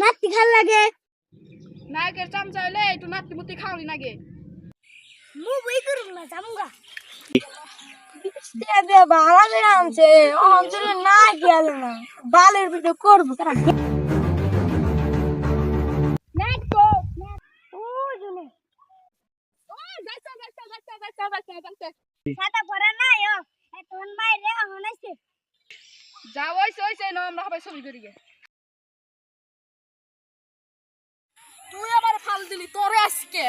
নাতি খাল লাগে। নায়কের চামচা হইলে একটু নাতি মুতি খাওয়ালি নাগে। মু বই করব না জামুগা। দে ভাড়া করে আনছে। অন্তরে না গেল না। বালের ভিডিও করব তারা নাক তো। ও জুনে। ও যাইছে যাইছে যাইছে যাইছে যাইছে যাইছে সাদা পরা না ইয়ো এখন বাইরে হনাইছে যা হইছে হইছে না আমরা সবাই ছবি করি তুই আমার ফাল দিলি তোরে আজকে।